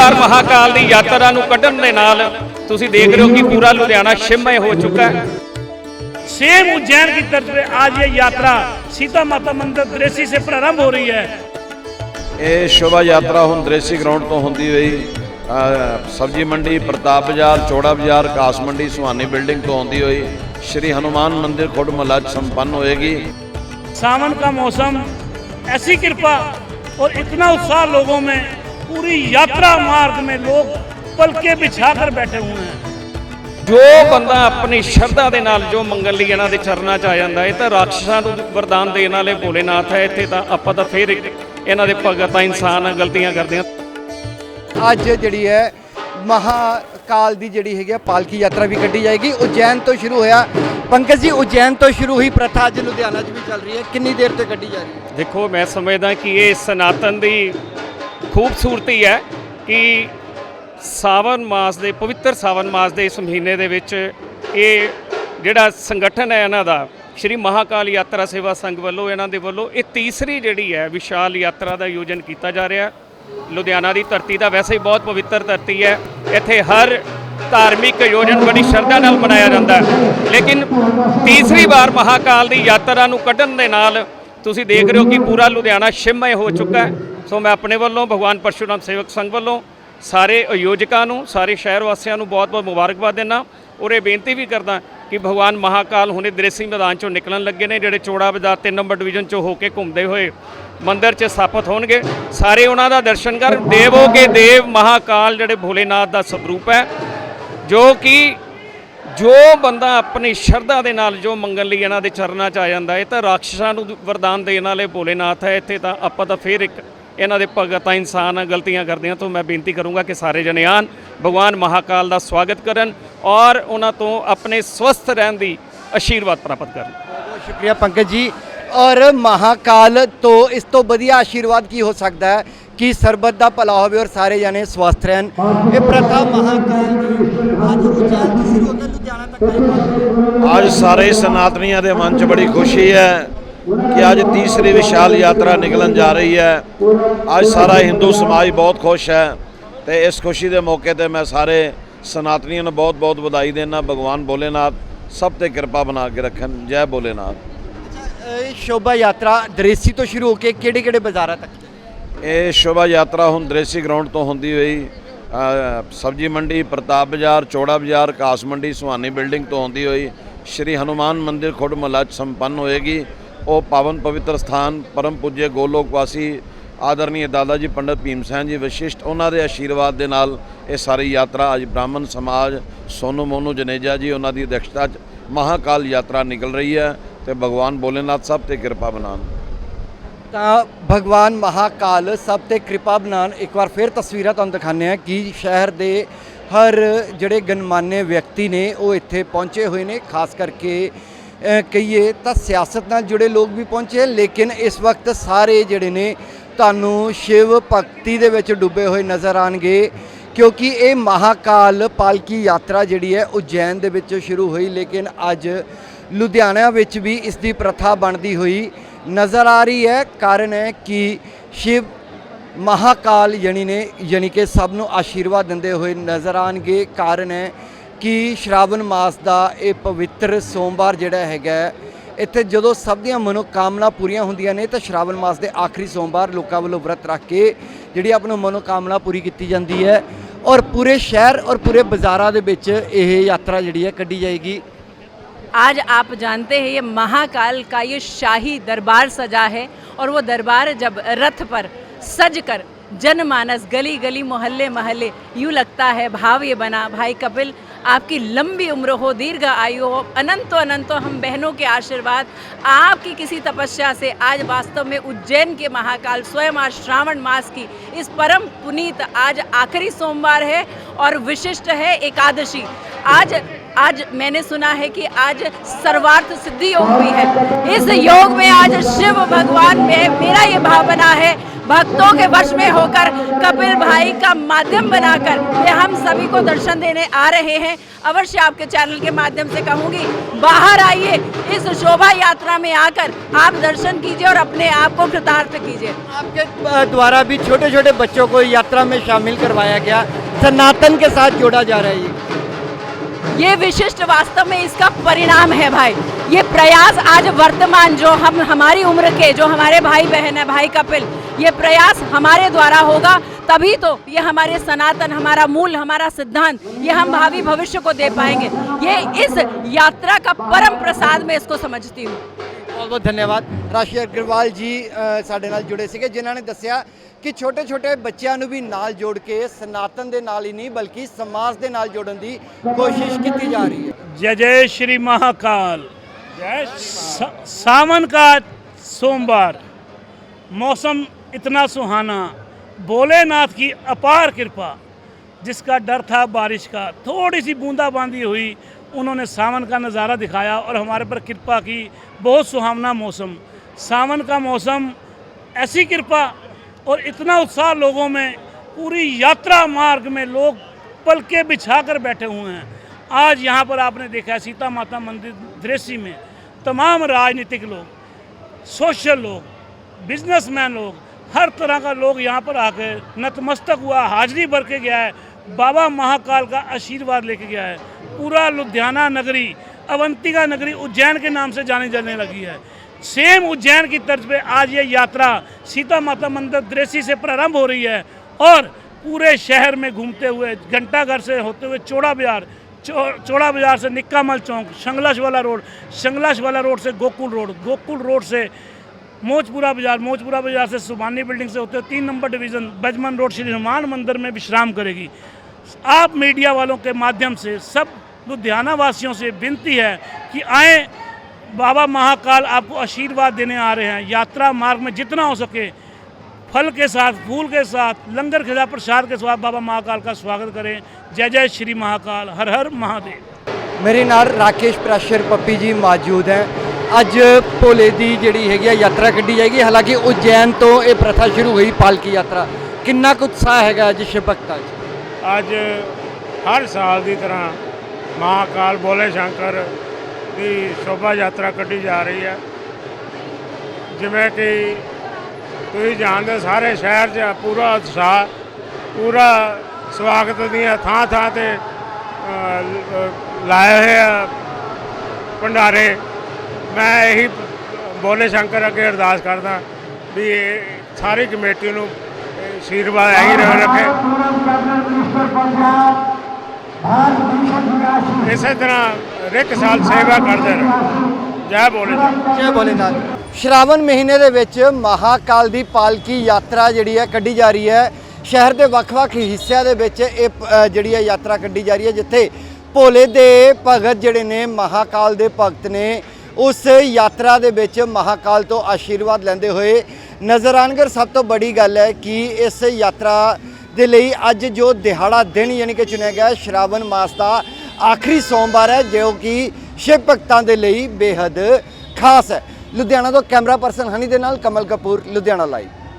ਵਾਰ ਮਹਾਕਾਲ ਦੀ ਯਾਤਰਾ ਨੂੰ ਕੱਢਣ ਦੇ ਨਾਲ ਤੁਸੀਂ ਦੇਖ ਰਹੇ ਹੋ ਕਿ ਪੂਰਾ ਲੁਧਿਆਣਾ ਸ਼ਿਮਮੇ ਹੋ ਚੁੱਕਾ ਹੈ। सेम उज्जैन की तरफ आज ये यात्रा सीता माता मंदिर दरेसी से प्रारंभ हो रही है ਇਹ ਸ਼ੋਭਾ ਯਾਤਰਾ ਹੁਣ ਦ੍ਰੇਸੀ ਗਰਾਊਂਡ ਤੋਂ ਹੁੰਦੀ ਹੋਈ ਸਬਜ਼ੀ ਮੰਡੀ ਪ੍ਰਤਾਪ ਬਾਜ਼ਾਰ ਚੋੜਾ ਬਾਜ਼ਾਰ ਕਾਸ ਮੰਡੀ ਸੁਹਾਨੀ ਬਿਲਡਿੰਗ ਤੋਂ ਹੁੰਦੀ ਹੋਈ ਸ਼੍ਰੀ ਹਨੂਮਾਨ ਮੰਦਿਰ ਖੁੱਡ ਮਹੱਲਾ ਸੰਪੰਨ ਹੋਏਗੀ। सावन का मौसम ऐसी कृपा और इतना उत्साह लोगों में पूरी यात्रा मार्ग में लोग पलके बिछा कर बैठे हुए हैं ਜੋ ਬੰਦਾ ਆਪਣੀ ਸ਼ਰਧਾ ਦੇ ਨਾਲ ਜੋ ਮੰਗਣ ਲਈ ਇਹਨਾਂ ਦੇ ਚਰਨਾਂ 'ਚ ਆ ਜਾਂਦਾ ਇਹ ਤਾਂ ਰਾਖਸ਼ਾਂ ਨੂੰ ਵਰਦਾਨ ਦੇਣ ਵਾਲੇ ਭੋਲੇਨਾਥ ਹੈ ਇੱਥੇ ਤਾਂ ਆਪਾਂ ਤਾਂ ਫੇਰ ਇੱਕ ਇਹਨਾਂ ਦੇ ਭਗਤ ਆ ਇਨਸਾਨ ਆ ਗਲਤੀਆਂ ਕਰਦੇ ਆ ਅੱਜ ਜਿਹੜੀ ਹੈ ਮਹਾਕਾਲ ਦੀ ਜਿਹੜੀ ਹੈਗੀ ਆ ਪਾਲਕੀ ਯਾਤਰਾ ਵੀ ਕੱਢੀ ਜਾਏਗੀ ਉਜੈਨ ਤੋਂ ਸ਼ੁਰੂ ਹੋਇਆ ਪੰਕਜ ਜੀ ਉਜੈਨ ਤੋਂ ਸ਼ੁਰੂ ਹੋਈ ਪ੍ਰਥਾ ਅੱਜ ਲੁਧਿਆਣਾ 'ਚ ਵੀ ਚੱਲ ਰਹੀ ਹੈ ਕਿੰਨੀ ਦੇਰ ਤੋਂ ਕੱਢੀ ਜਾ ਰਹੀ ਹੈ ਦੇਖੋ ਮੈਂ ਸਮਝਦਾ ਕਿ ਇਹ ਸਨਾਤਨ ਦੀ ਖੂਬਸੂਰਤੀ ਹੈ ਕਿ ਸਾਵਨ ਮਾਸ ਦੇ, ਪਵਿੱਤਰ ਸਾਵਨ ਮਾਸ ਦੇ ਇਸ ਮਹੀਨੇ ਦੇ ਵਿੱਚ ਇਹ ਜਿਹੜਾ ਸੰਗਠਨ ਹੈ ਇਹਨਾਂ ਦਾ, ਸ਼੍ਰੀ ਮਹਾਕਾਲ ਯਾਤਰਾ ਸੇਵਾ ਸੰਘ ਵੱਲੋਂ ਇਹਨਾਂ ਦੇ ਵੱਲੋਂ ਇਹ ਤੀਸਰੀ ਜਿਹੜੀ ਹੈ ਵਿਸ਼ਾਲ ਯਾਤਰਾ ਦਾ ਆਯੋਜਨ ਕੀਤਾ ਜਾ ਰਿਹਾ ਲੁਧਿਆਣਾ ਦੀ ਧਰਤੀ ਦਾ ਵੈਸੇ ਹੀ ਬਹੁਤ ਪਵਿੱਤਰ ਧਰਤੀ ਹੈ। ਇੱਥੇ ਹਰ ਧਾਰਮਿਕ ਆਯੋਜਨ ਬੜੀ ਸ਼ਰਧਾ ਨਾਲ ਮਨਾਇਆ ਜਾਂਦਾ ਲੇਕਿਨ ਤੀਸਰੀ ਵਾਰ ਮਹਾਕਾਲ ਦੀ ਯਾਤਰਾ ਨੂੰ ਕੱਢਣ ਦੇ ਨਾਲ ਤੁਸੀਂ ਦੇਖ ਰਹੇ ਹੋ ਕਿ ਪੂਰਾ ਲੁਧਿਆਣਾ ਸ਼ਿਮਮय ਹੋ ਚੁੱਕਾ ਹੈ। ਸੋ ਮੈਂ ਆਪਣੇ ਵੱਲੋਂ ਭਗਵਾਨ ਪਰਸ਼ੂਰਾਮ ਸੇਵਕ ਸੰਘ ਵੱਲੋਂ ਸਾਰੇ ਆਯੋਜਕਾਂ ਨੂੰ, ਸਾਰੇ ਸ਼ਹਿਰ ਵਾਸੀਆਂ ਨੂੰ ਬਹੁਤ-ਬਹੁਤ ਮੁਬਾਰਕਬਾਦ ਦਿੰਦਾ ਔਰ ਇਹ ਬੇਨਤੀ ਵੀ ਕਰਦਾ ਕਿ ਭਗਵਾਨ ਮਹਾਕਾਲ ਹੁਣੇ ਦ੍ਰੇਸੀ ਮੈਦਾਨ ਚੋਂ ਨਿਕਲਣ ਲੱਗੇ ਨੇ, ਜਿਹੜੇ ਚੋੜਾ ਬਾਜ਼ਾਰ 3 ਨੰਬਰ ਡਿਵੀਜ਼ਨ ਚੋਂ ਹੋ ਕੇ ਘੁੰਮਦੇ ਹੋਏ ਮੰਦਿਰ 'ਚ ਸਥਾਪਿਤ ਹੋਣਗੇ। ਸਾਰੇ ਉਹਨਾਂ ਦਾ ਦਰਸ਼ਨ ਕਰ, ਦੇਵੋ ਕੇ ਦੇਵ ਮਹਾਕਾਲ ਜਿਹੜੇ ਭੋਲੇਨਾਥ ਦਾ ਸਰੂਪ ਹੈ, ਜੋ ਕਿ ਜੋ ਬੰਦਾ ਆਪਣੀ ਸ਼ਰਧਾ ਦੇ ਨਾਲ, ਜੋ ਮੰਗਣ ਲਈ ਇਹਨਾਂ ਦੇ ਚਰਨਾਂ 'ਚ ਆ ਜਾਂਦਾ, ਇਹ ਤਾਂ ਰਾਖਸ਼ਾਂ ਨੂੰ ਵਰਦਾਨ ਦੇਣ ਵਾਲੇ ਭੋਲੇਨਾਥ ਹੈ, ਇੱਥੇ ਤਾਂ ਆਪਾਂ ਤਾਂ ਫੇਰ ਇੱਕ ਇਹਨਾਂ ਦੇ ਭਗਤ ਆ ਇਨਸਾਨ ਗਲਤੀਆਂ ਕਰਦੇ ਆ ਤਾਂ ਮੈਂ ਬੇਨਤੀ ਕਰੂੰਗਾ ਕਿ ਸਾਰੇ ਜਣੇ ਆਣ ਭਗਵਾਨ ਮਹਾਕਾਲ ਦਾ ਸਵਾਗਤ ਕਰਨ ਔਰ ਉਹਨਾਂ ਤੋਂ ਆਪਣੇ ਸਵਸਥ ਰਹਿਣ ਦੀ ਆਸ਼ੀਰਵਾਦ ਪ੍ਰਾਪਤ ਕਰਨ। ਬਹੁਤ ਸ਼ੁਕਰੀਆ ਪੰਕਜ ਜੀ। ਔਰ ਮਹਾਕਾਲ ਤੋਂ ਇਸ ਤੋਂ ਵਧੀਆ ਆਸ਼ੀਰਵਾਦ ਕੀ ਹੋ ਸਕਦਾ ਹੈ? ਕਿ ਸਰਬਤ ਦਾ ਭਲਾ ਹੋਵੇ ਔਰ ਸਾਰੇ ਜਣੇ ਸਵਸਥ ਰਹਿਣ? ਇਹ ਪ੍ਰਥਾ ਮਹਾਕਾਲ ਦੀ ਅੱਜ ਲੁਧਿਆਣਾ ਤੱਕ ਅੱਜ ਸਾਰੇ ਸਨਾਤਨੀਆਂ ਦੇ ਮਨ 'ਚ ਬੜੀ ਖੁਸ਼ੀ ਹੈ। ਕਿ ਅੱਜ ਤੀਸਰੀ ਵਿਸ਼ਾਲ ਯਾਤਰਾ ਨਿਕਲਣ ਜਾ ਰਹੀ ਹੈ। ਅੱਜ ਸਾਰਾ ਹਿੰਦੂ ਸਮਾਜ ਬਹੁਤ ਖੁਸ਼ ਹੈ ਤੇ ਇਸ ਖੁਸ਼ੀ ਦੇ ਮੌਕੇ ਤੇ ਮੈਂ ਸਾਰੇ ਸਨਾਤਨੀਆਂ ਨੂੰ ਬਹੁਤ-ਬਹੁਤ ਵਧਾਈ ਦੇਣਾ ਭਗਵਾਨ ਭੋਲੇਨਾਥ ਸਭ ਤੇ ਕਿਰਪਾ ਬਣਾ ਕੇ ਰੱਖਣ। ਜੈ ਭੋਲੇਨਾਥ। ਅੱਛਾ, ਇਹ ਸ਼ੋਭਾ ਯਾਤਰਾ ਦ੍ਰੇਸੀ ਤੋਂ ਸ਼ੁਰੂ ਹੋ ਕੇ ਕਿਹੜੇ ਕਿਹੜੇ ਬਾਜ਼ਾਰਾਂ ਤੱਕ? ਇਹ ਸ਼ੋਭਾ ਯਾਤਰਾ ਹੁਣ ਦ੍ਰੇਸੀ ਗਰਾਊਂਡ ਤੋਂ ਹੁੰਦੀ ਹੋਈ ਸਬਜ਼ੀ ਮੰਡੀ ਪ੍ਰਤਾਪ ਬਾਜ਼ਾਰ ਚੋੜਾ ਬਾਜ਼ਾਰ ਕਾਸ ਮੰਡੀ ਸੁਹਾਨੀ ਬਿਲਡਿੰਗ ਤੋਂ ਹੁੰਦੀ ਹੋਈ ਸ਼੍ਰੀ ਹਨੂਮਾਨ ਮੰਦਿਰ ਖੁੱਡ ਮਹੱਲਾ 'ਚ ਸੰਪੰਨ ਹੋਏਗੀ। ਉਹ ਪਾਵਨ ਪਵਿੱਤਰ ਸਥਾਨ, ਪਰਮ ਪੂਜਯ ਗੋਲੋਕ ਵਾਸੀ ਆਦਰਨੀय ਦਾਦਾ ਜੀ ਪੰਡਤ ਭੀਮ ਸੈਨ ਜੀ ਵਿਸ਼ਿਸ਼ਟ ਉਹਨਾਂ ਦੇ ਆਸ਼ੀਰਵਾਦ ਦੇ ਨਾਲ ਇਹ ਸਾਰੀ ਯਾਤਰਾ ਅੱਜ ਬ੍ਰਾਹਮਣ ਸਮਾਜ, ਸੋਨੂ ਮੋਨੂ ਜਨੇਜਾ ਜੀ, ਉਹਨਾਂ ਦੀ ਅਧਿਕਸ਼ਤਾ 'ਚ ਮਹਾਕਾਲ ਯਾਤਰਾ ਨਿਕਲ ਰਹੀ ਹੈ ਤੇ ਭਗਵਾਨ ਭੋਲੇਨਾਥ ਸਭ ਤੇ ਕਿਰਪਾ ਬਣਾਉਣ। ਤਾਂ ਭਗਵਾਨ ਮਹਾਕਾਲ ਸਭ ਤੇ ਕਿਰਪਾ ਬਣਾਉਣ, ਇੱਕ ਵਾਰ ਫਿਰ ਤਸਵੀਰਾਂ ਤੁਹਾਨੂੰ ਦਿਖਾਉਂਦੇ ਆ ਕਿ ਸ਼ਹਿਰ ਦੇ ਹਰ ਜਿਹੜੇ ਗਣਮਾਨੇ ਵਿਅਕਤੀ ਨੇ, ਉਹ ਇੱਥੇ ਪਹੁੰਚੇ ਹੋਏ ਨੇ, ਖਾਸ ਕਰਕੇ ਕਹੀਏ ਤਾਂ ਸਿਆਸਤ ਨਾਲ ਜੁੜੇ ਲੋਕ ਵੀ ਪਹੁੰਚੇ ਲੇਕਿਨ ਇਸ ਵਕਤ ਸਾਰੇ ਜਿਹੜੇ ਨੇ ਤੁਹਾਨੂੰ ਸ਼ਿਵ ਭਗਤੀ ਦੇ ਵਿੱਚ ਡੁੱਬੇ ਹੋਏ ਨਜ਼ਰ ਆਣਗੇ ਕਿਉਂਕਿ ਇਹ ਮਹਾਕਾਲ ਪਾਲਕੀ ਯਾਤਰਾ ਜਿਹੜੀ ਹੈ ਉਜੈਨ ਦੇ ਵਿੱਚ ਸ਼ੁਰੂ ਹੋਈ, ਲੇਕਿਨ ਅੱਜ ਲੁਧਿਆਣਾ ਵਿੱਚ ਵੀ ਇਸ ਦੀ ਪ੍ਰਥਾ ਬਣਦੀ ਹੋਈ ਨਜ਼ਰ ਆ ਰਹੀ ਹੈ। ਕਾਰਨ ਹੈ ਕਿ ਸ਼ਿਵ ਮਹਾਕਾਲ ਯਾਨੀ ਨੇ, ਯਾਨੀ ਕਿ ਸਭ ਨੂੰ ਆਸ਼ੀਰਵਾਦ ਦਿੰਦੇ ਹੋਏ ਨਜ਼ਰ ਆਣਗੇ ਕਾਰਨ ਹੈ ਕਿ ਸ਼ਰਾਵਣ ਮਾਸ ਦਾ ਇਹ ਪਵਿੱਤਰ ਸੋਮਵਾਰ ਜਿਹੜਾ ਹੈਗਾ ਹੈ, ਇੱਥੇ ਜਦੋਂ ਸਭ ਦੀਆਂ ਮਨੋਕਾਮਨਾ ਪੂਰੀਆਂ ਹੁੰਦੀਆਂ ਨੇ ਤਾਂ ਸ਼ਰਾਵਣ ਮਾਸ ਦੇ ਆਖਰੀ ਸੋਮਵਾਰ ਲੋਕਾਂ ਵੱਲੋਂ ਵਰਤ ਰੱਖ ਕੇ ਜਿਹੜੀ ਆਪਣੀ ਮਨੋਕਾਮਨਾ ਪੂਰੀ ਕੀਤੀ ਜਾਂਦੀ ਹੈ ਔਰ ਪੂਰੇ ਸ਼ਹਿਰ ਔਰ ਪੂਰੇ ਬਾਜ਼ਾਰਾਂ ਦੇ ਵਿੱਚ ਇਹ ਯਾਤਰਾ ਜਿਹੜੀ ਹੈ ਕੱਢੀ ਜਾਏਗੀ आज आप जानते हैं ये महाकाल का ये शाही दरबार सजा है और वो दरबार जब रथ पर सज कर जनमानस गली गली मोहल्ले मोहल्ले यूँ लगता है भाव ये बना भाई कपिल आपकी लंबी उम्र हो, दीर्घ आयु हो, अनंतो अनंतो हम बहनों के आशीर्वाद। आपकी किसी तपस्या से आज वास्तव में उज्जैन के महाकाल स्वयं आज श्रावण मास की इस परम पुनीत आज आखिरी सोमवार है और विशिष्ट है एकादशी। आज आज मैंने सुना है कि आज सर्वार्थ सिद्धि योग भी है। इस योग में आज शिव भगवान में मेरा ये भावना है भक्तों के वश में होकर कपिल भाई का माध्यम बनाकर ये हम सभी को दर्शन देने आ रहे हैं। अवश्य आपके चैनल के माध्यम से कहूँगी, बाहर आइए, इस शोभा यात्रा में आकर आप दर्शन कीजिए और अपने आप को कृतार्थ कीजिए। आपके द्वारा भी छोटे छोटे बच्चों को यात्रा में शामिल करवाया गया। सनातन के साथ जोड़ा जा रहा है ये विशिष्ट वास्तव में इसका परिणाम है भाई। ये प्रयास आज वर्तमान जो हम, हमारी उम्र के, जो हमारे भाई बहन है, भाई कपिल, ये प्रयास हमारे द्वारा होगा, तभी तो ये हमारे सनातन, हमारा मूल, हमारा सिद्धांत, ये हम भावी भविष्य को दे पाएँगे। ये इस यात्रा का परम प्रसाद में इसको समझती हूँ। ਬਹੁਤ ਬਹੁਤ ਧੰਨਵਾਦ ਰਾਸ਼ੀ ਅਗਰਵਾਲ ਜੀ ਅ, ਸਾਡੇ ਨਾਲ ਜੁੜੇ ਸੀਗੇ ਜਿਨ੍ਹਾਂ ਨੇ ਦੱਸਿਆ ਕਿ ਛੋਟੇ ਛੋਟੇ ਬੱਚਿਆਂ ਨੂੰ ਵੀ ਨਾਲ ਜੋੜ ਕੇ ਸਨਾਤਨ ਦੇ ਨਾਲ ਹੀ ਨਹੀਂ ਬਲਕਿ ਸਮਾਜ ਦੇ ਨਾਲ ਜੋੜਨ ਦੀ ਕੋਸ਼ਿਸ਼ ਕੀਤੀ ਜਾ ਰਹੀ ਹੈ जय जय श्री महाकाल सा- सावन का सोमवार मौसम इतना सुहाना भोलेनाथ की अपार कृपा जिसका डर था बारिश का थोड़ी सी बूंदाबांदी हुई उन्होंने सावन का नज़ारा दिखाया और हमारे पर कृपा की। बहुत सुहावना मौसम। सावन का मौसम, ऐसी कृपा और इतना उत्साह लोगों में, पूरी यात्रा मार्ग में लोग पलके बिछा कर बैठे हुए हैं। आज यहाँ पर आपने देखा है सीता माता मंदिर दृश्य में तमाम राजनीतिक लोग, सोशल लोग, बिजनेसमैन लोग, हर तरह का लोग यहाँ पर आकर नतमस्तक हुआ, हाजिरी भर के गया है, बाबा महाकाल का आशीर्वाद लेके गया है। पूरा लुधियाना नगरी अवंतिका नगरी उज्जैन के नाम से जाने जाने लगी है। सेम उज्जैन की तर्ज पे आज ये यात्रा सीता माता मंदिर दृष्टि से प्रारंभ हो रही है और पूरे शहर में घूमते हुए घंटाघर से होते हुए चौड़ा बाज़ार चौ, चौड़ा बाज़ार से निक्कामल चौक शंगलाश वाला रोड शंगलाश वाला रोड से गोकुल रोड गोकुल रोड से मोजपुरा बाज़ार मोजपुरा बाज़ार से सुबानी बिल्डिंग से होते हुए तीन नंबर डिवीज़न बजमन रोड श्री हनुमान मंदिर में विश्राम करेगी। आप मीडिया वालों के माध्यम से सब लुधियाना वासियों से विनती है कि आए बाबा महाकाल आपको आशीर्वाद देने आ रहे हैं यात्रा मार्ग में जितना हो सके फल के साथ फूल के साथ लंगर के साथ प्रसाद के साथ बाबा महाकाल का स्वागत करें जय जय श्री महाकाल हर हर महादेव ਮੇਰੇ ਨਾਲ ਰਾਕੇਸ਼ ਪ੍ਰੈਸ਼ਰ ਪੱਪੀ ਜੀ ਮੌਜੂਦ ਹੈ ਅੱਜ ਭੋਲੇ ਦੀ ਜਿਹੜੀ ਹੈਗੀ ਆ ਯਾਤਰਾ ਕੱਢੀ ਜਾਏਗੀ ਹਾਲਾਂਕਿ ਉਜੈਨ ਤੋਂ ਇਹ ਪ੍ਰਥਾ ਸ਼ੁਰੂ ਹੋਈ ਪਾਲਕੀ ਯਾਤਰਾ ਕਿੰਨਾ ਕੁ ਉਤਸ਼ਾਹ ਹੈਗਾ ਅੱਜ ਸ਼ਿਵ ਭਗਤਾਂ 'ਚ ਅੱਜ ਹਰ ਸਾਲ ਦੀ ਤਰ੍ਹਾਂ ਮਹਾਕਾਲ ਬੋਲੇ ਸ਼ੰਕਰ ਦੀ ਸ਼ੋਭਾ ਯਾਤਰਾ ਕੱਢੀ ਜਾ ਰਹੀ ਹੈ। ਜਿਵੇਂ ਕਿ ਤੁਸੀਂ ਜਾਣਦੇ ਹੋ, ਸਾਰੇ ਸ਼ਹਿਰ 'ਚ ਪੂਰਾ ਉਤਸ਼ਾਹ ਪੂਰਾ ਸਵਾਗਤ ਦੀਆਂ ਥਾਂ ਥਾਂ ਤੇ ਲਾਏ ਹੋਏ ਆ ਭੰਡਾਰੇ। ਮੈਂ ਇਹੀ ਬੋਲੇ ਸ਼ੰਕਰ ਅੱਗੇ ਅਰਦਾਸ ਕਰਦਾ ਵੀ ਇਹ ਸਾਰੀ ਕਮੇਟੀ ਨੂੰ ਇਹ ਆਸ਼ੀਰਵਾਦ ਐਂ ਰੱਖੇ। ਇਸੇ ਤਰ੍ਹਾਂ ਹਰੇਕ ਸਾਲ ਸੇਵਾ ਕਰਦੇ ਰਹੇ। ਜੈ ਬੋਲੇ ਸ਼ੰਕਰ ਜੈ ਭੋਲੇਨਾਥ। ਸ਼ਰਾਵਣ ਮਹੀਨੇ ਦੇ ਵਿੱਚ ਮਹਾਕਾਲ ਦੀ ਪਾਲਕੀ ਯਾਤਰਾ ਜਿਹੜੀ ਹੈ ਕੱਢੀ ਜਾ ਰਹੀ ਹੈ। ਸ਼ਹਿਰ ਦੇ ਵੱਖ-ਵੱਖ ਹਿੱਸਿਆਂ ਦੇ ਵਿੱਚ ਇਹ ਜਿਹੜੀ ਹੈ ਯਾਤਰਾ ਕੱਢੀ ਜਾ ਰਹੀ ਹੈ ਜਿੱਥੇ ਭੋਲੇ ਦੇ ਭਗਤ ਜਿਹੜੇ ਨੇ ਮਹਾਕਾਲ ਦੇ ਭਗਤ ਨੇ ਉਸ ਯਾਤਰਾ ਦੇ ਵਿੱਚ ਮਹਾਕਾਲ ਤੋਂ ਆਸ਼ੀਰਵਾਦ ਲੈਂਦੇ ਹੋਏ ਨਜ਼ਰ ਆਣਗਰ ਸਭ ਤੋਂ ਬੜੀ ਗੱਲ ਹੈ ਕਿ ਇਸ ਯਾਤਰਾ ਦੇ ਲਈ ਅੱਜ ਜੋ ਦਿਹਾੜਾ ਦਿਨ ਯਾਨੀ ਕਿ ਚੁਣਿਆ ਗਿਆ ਸ਼ਰਾਵਣ ਮਾਸ ਦਾ ਆਖਰੀ ਸੋਮਵਾਰ ਹੈ, ਜੋ ਕਿ ਸ਼ਿਵ ਭਗਤਾਂ ਦੇ ਲਈ ਬੇहद ਖਾਸ ਹੈ। ਲੁਧਿਆਣਾ ਤੋਂ ਕੈਮਰਾ ਪਰਸਨ ਹਨੀ ਦੇ ਨਾਲ ਕਮਲ ਕਪੂਰ, ਲੁਧਿਆਣਾ ਲਾਈਵ